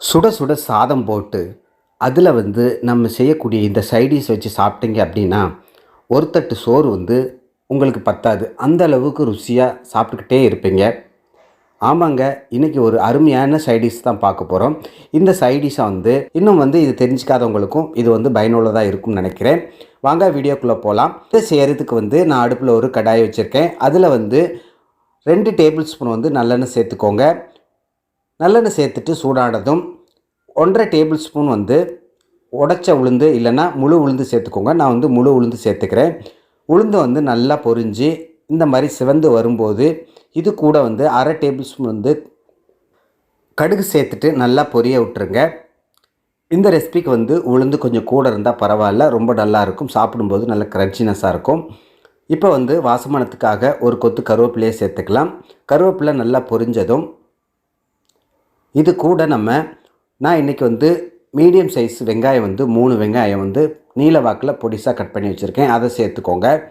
சுட சுட சாதம் போட்டு அதில் வந்து நம்ம செய்யக்கூடிய இந்த சைடிஷ் வச்சு சாப்பிட்டீங்க அப்படின்னா ஒரு தட்டு சோறு வந்து உங்களுக்கு பத்தாது. அந்த அளவுக்கு ருசியாக சாப்பிட்டுக்கிட்டே இருப்பீங்க. ஆமாங்க இன்றைக்கி ஒரு அருமையான சைடிஷ் தான் பார்க்க போகிறோம் இந்த சைடிஷை வந்து இன்னும் வந்து இது தெரிஞ்சுக்காதவங்களுக்கும் இது வந்து பயனுள்ளதாக இருக்கும்னு நினைக்கிறேன். வாங்க வீடியோக்குள்ளே போகலாம் இதை செய்கிறதுக்கு வந்து நான் அடுப்பில் ஒரு கடாய் வச்சுருக்கேன். அதில் வந்து ரெண்டு டேபிள் ஸ்பூன் வந்து நல்லெண்ணெய் சேர்த்துக்கோங்க. நல்லெண்ணெய் சேர்த்துட்டு சூடானதும் ஒன்றரை டேபிள் ஸ்பூன் வந்து உடச்ச உளுந்து இல்லைன்னா முழு உளுந்து சேர்த்துக்கோங்க. நான் வந்து முழு உளுந்து சேர்த்துக்கிறேன். உளுந்து வந்து நல்லா பொரிஞ்சு இந்த மாதிரி சிவந்து வரும்போது இது கூட வந்து அரை டேபிள் ஸ்பூன் வந்து கடுகு சேர்த்துட்டு நல்லா பொரிய விட்டுருங்க. இந்த ரெசிபிக்கு வந்து உளுந்து கொஞ்சம் கூட இருந்தால் பரவாயில்ல. ரொம்ப நல்லா இருக்கும். சாப்பிடும்போது நல்ல க்ரன்ச்சினஸாக இருக்கும். இப்போ வந்து வாசமானத்துக்காக ஒரு கொத்து கருவேப்பிலையை சேர்த்துக்கலாம். கருவேப்பிலை நல்லா பொரிஞ்சதும் இது கூட நம்ம நான் இன்றைக்கி வந்து மீடியம் சைஸ் வெங்காயம் வந்து மூணு வெங்காயம் வந்து நீல வாக்கில் பொடிசாக கட் பண்ணி வச்சுருக்கேன். அதை சேர்த்துக்கோங்க.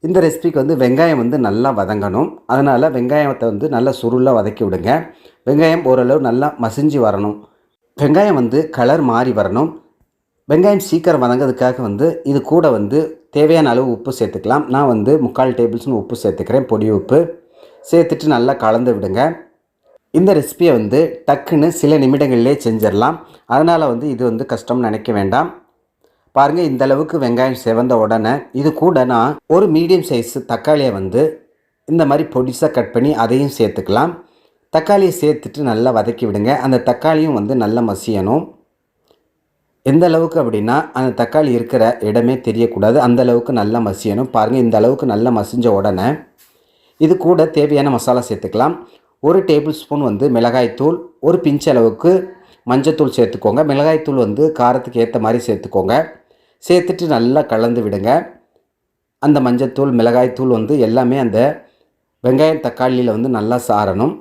இந்த ரெசிபிக்கு வந்து வெங்காயம் வந்து நல்லா வதங்கணும். அதனால் வெங்காயத்தை வந்து நல்லா சுருளாக வதக்கி விடுங்க. வெங்காயம் ஓரளவு நல்லா மசிஞ்சு வரணும். வெங்காயம் வந்து கலர் மாறி வரணும். வெங்காயம் சீக்கிரம் வதங்கிறதுக்காக வந்து இது கூட வந்து தேவையான அளவு உப்பு சேர்த்துக்கலாம். நான் வந்து முக்கால் டேபிள்ஸ்னு உப்பு சேர்த்துக்கிறேன். பொடி உப்பு. சேர்த்துட்டு நல்லா கலந்து விடுங்க. இந்த ரெசிபியை வந்து டக்குன்னு சில நிமிடங்கள்லேயே செஞ்சிடலாம். அதனால் வந்து இது வந்து கஷ்டம்னு நினைக்க வேண்டாம். பாருங்கள் இந்த அளவுக்கு வெங்காயம் செவந்த உடனே இது கூட நான் ஒரு மீடியம் சைஸ் தக்காளியை வந்து இந்த மாதிரி பொடிசாக கட் பண்ணி அதையும் சேர்த்துக்கலாம். தக்காளியை சேர்த்துட்டு நல்லா வதக்கி விடுங்க. அந்த தக்காளியும் வந்து நல்லா மசியணும். எந்த அளவுக்கு அப்படின்னா அந்த தக்காளி இருக்கிற இடமே தெரியக்கூடாது. அந்த அளவுக்கு நல்லா மசியணும். பாருங்கள் இந்த அளவுக்கு நல்லா மசிஞ்ச உடனே இது கூட தேவையான மசாலா சேர்த்துக்கலாம். ஒரு டேபிள் ஸ்பூன் வந்து மிளகாய்த்தூள் ஒரு பிஞ்ச் அளவுக்கு மஞ்சத்தூள் சேர்த்துக்கோங்க. மிளகாய்த்தூள் வந்து காரத்துக்கு ஏற்ற மாதிரி சேர்த்துக்கோங்க. சேர்த்துட்டு நல்லா கலந்து விடுங்க. அந்த மஞ்சத்தூள் மிளகாய்த்தூள் வந்து எல்லாமே அந்த வெங்காயம் தக்காளியில் வந்து நல்லா சாரணும்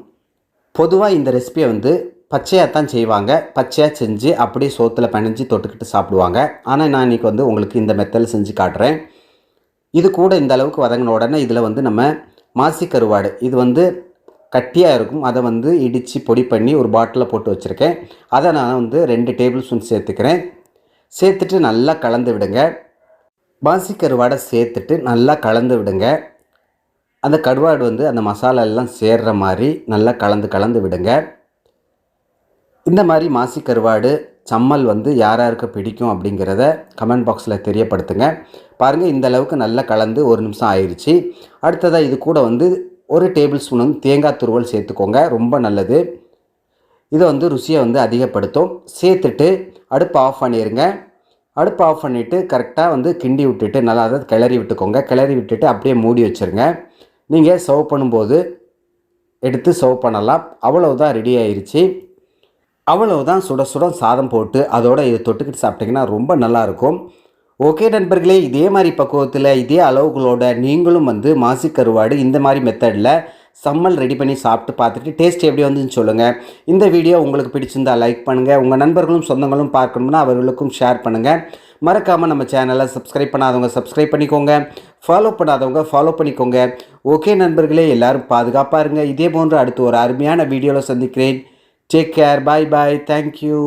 பொதுவாக இந்த ரெசிபியை வந்து பச்சையாக தான் செய்வாங்க. பச்சையாக செஞ்சு அப்படியே சோத்தில் பிணைஞ்சு தொட்டுக்கிட்டு சாப்பிடுவாங்க. ஆனால் நான் இன்றைக்கி வந்து உங்களுக்கு இந்த மெத்தடில் செஞ்சு காட்டுறேன். இது கூட இந்த அளவுக்கு வதங்கின உடனே இதில் வந்து நம்ம மாசி கருவாடு இது வந்து கட்டியாக இருக்கும். அதை வந்து இடித்து பொடி பண்ணி ஒரு பாட்டிலில் போட்டு வச்சுருக்கேன். அதை நான் வந்து ரெண்டு டேபிள் ஸ்பூன் சேர்த்துக்கிறேன். சேர்த்துட்டு நல்லா கலந்து விடுங்க. பாசி கருவாடை சேர்த்துட்டு நல்லா கலந்து விடுங்க. அந்த கருவாடு வந்து அந்த மசாலா எல்லாம் சேர்கிற மாதிரி நல்லா கலந்து கலந்து விடுங்க. இந்த மாதிரி மாசி கருவாடு சம்மல் வந்து யார் யாருக்கு பிடிக்கும் அப்படிங்கிறத கமெண்ட் பாக்ஸில் தெரியப்படுத்துங்க. பாருங்கள் இந்த அளவுக்கு நல்லா கலந்து ஒரு நிமிஷம் ஆயிடுச்சு அடுத்ததாக இது கூட வந்து ஒரு டேபிள் ஸ்பூனும் வந்து தேங்காய் துருவல் சேர்த்துக்கோங்க ரொம்ப நல்லது. இதை வந்து ருசியை வந்து அதிகப்படுத்தும். சேர்த்துட்டு அடுப்பு ஆஃப் பண்ணிடுங்க அடுப்பு ஆஃப் பண்ணிவிட்டு கரெக்டாக வந்து கிண்டி விட்டுட்டு நல்லா அதை கிளறி விட்டுக்கோங்க. கிளறி விட்டுட்டு அப்படியே மூடி வச்சுருங்க. நீங்கள் சர்வ் பண்ணும்போது எடுத்து சர்வ் பண்ணலாம். அவ்வளவுதான் ரெடி ஆயிடுச்சு அவ்வளவுதான் சுட சுட சாதம் போட்டு அதோட இதை தொட்டுக்கிட்டு சாப்பிட்டிங்கன்னா ரொம்ப நல்லாயிருக்கும் ஓகே நண்பர்களே இதே மாதிரி பக்குவத்தில் இதே அளவுகளோட நீங்களும் வந்து மாசி கருவாடு இந்த மாதிரி மெத்தடில் சம்மல் ரெடி பண்ணி சாப்பிட்டு பார்த்துட்டு டேஸ்ட் எப்படி வந்துன்னு சொல்லுங்கள் இந்த வீடியோ உங்களுக்கு பிடிச்சிருந்தா லைக் பண்ணுங்கள் உங்கள் நண்பர்களும் சொந்தங்களும் பார்க்கணும்னா அவர்களுக்கும் ஷேர் பண்ணுங்கள் மறக்காமல் நம்ம சேனலை சப்ஸ்கிரைப் பண்ணாதவங்க சப்ஸ்கிரைப் பண்ணிக்கோங்க. ஃபாலோ பண்ணாதவங்க ஃபாலோ பண்ணிக்கோங்க. ஓகே நண்பர்களே எல்லோரும் பாதுகாப்பாக இருங்க. இதே போன்று அடுத்து ஒரு அருமையான வீடியோவில் சந்திக்கிறேன். Take care bye bye thank you